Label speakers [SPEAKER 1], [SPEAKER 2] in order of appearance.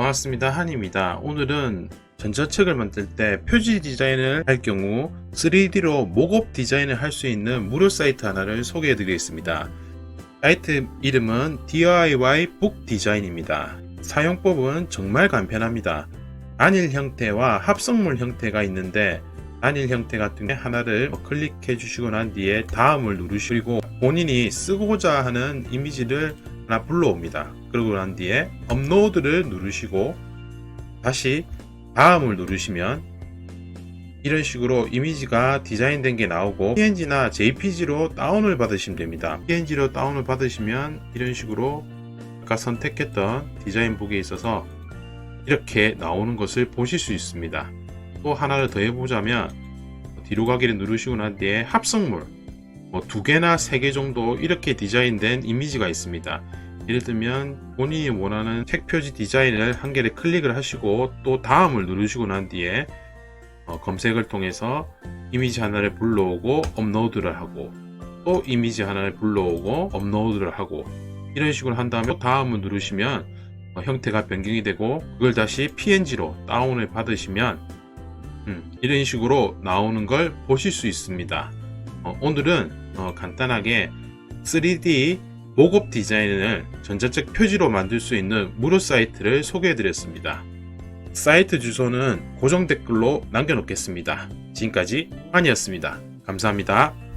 [SPEAKER 1] 반갑습니다. 한입니다. 오늘은 전자책을 만들 때 표지 디자인을 할 경우 3D로 목업 디자인을 할 수 있는 무료 사이트 하나를 소개해 드리겠습니다. 사이트 이름은 DIY 북 디자인입니다. 사용법은 정말 간편합니다. 단일 형태와 합성물 형태가 있는데 단일 형태 같은 게 하나를 클릭해 주시고 난 뒤에 다음을 누르시고 본인이 쓰고자 하는 이미지를 하나 불러옵니다. 그러고 난 뒤에 업로드를 누르시고 다시 다음을 누르시면 이런 식으로 이미지가 디자인된 게 나오고 PNG나 JPG로 다운을 받으시면 됩니다. PNG로 다운을 받으시면 이런 식으로 아까 선택했던 디자인북에 있어서 이렇게 나오는 것을 보실 수 있습니다. 또 하나를 더 해보자면 뒤로 가기를 누르시고 난 뒤에 합성물 뭐 두 개나 세 개 정도 이렇게 디자인된 이미지가 있습니다. 예를 들면 본인이 원하는 책 표지 디자인을 한 개를 클릭을 하시고 또 다음을 누르시고 난 뒤에 어, 검색을 통해서 이미지 하나를 불러오고 업로드를 하고 또 이미지 하나를 불러오고 업로드를 하고 이런 식으로 한 다음에 또 다음을 누르시면 어, 형태가 변경이 되고 그걸 다시 PNG로 다운을 받으시면 음, 이런 식으로 나오는 걸 보실 수 있습니다. 어, 오늘은 어, 간단하게 3D 목업 디자인을 전자책 표지로 만들 수 있는 무료 사이트를 소개해 드렸습니다. 사이트 주소는 고정 댓글로 남겨놓겠습니다. 지금까지 환이었습니다. 감사합니다.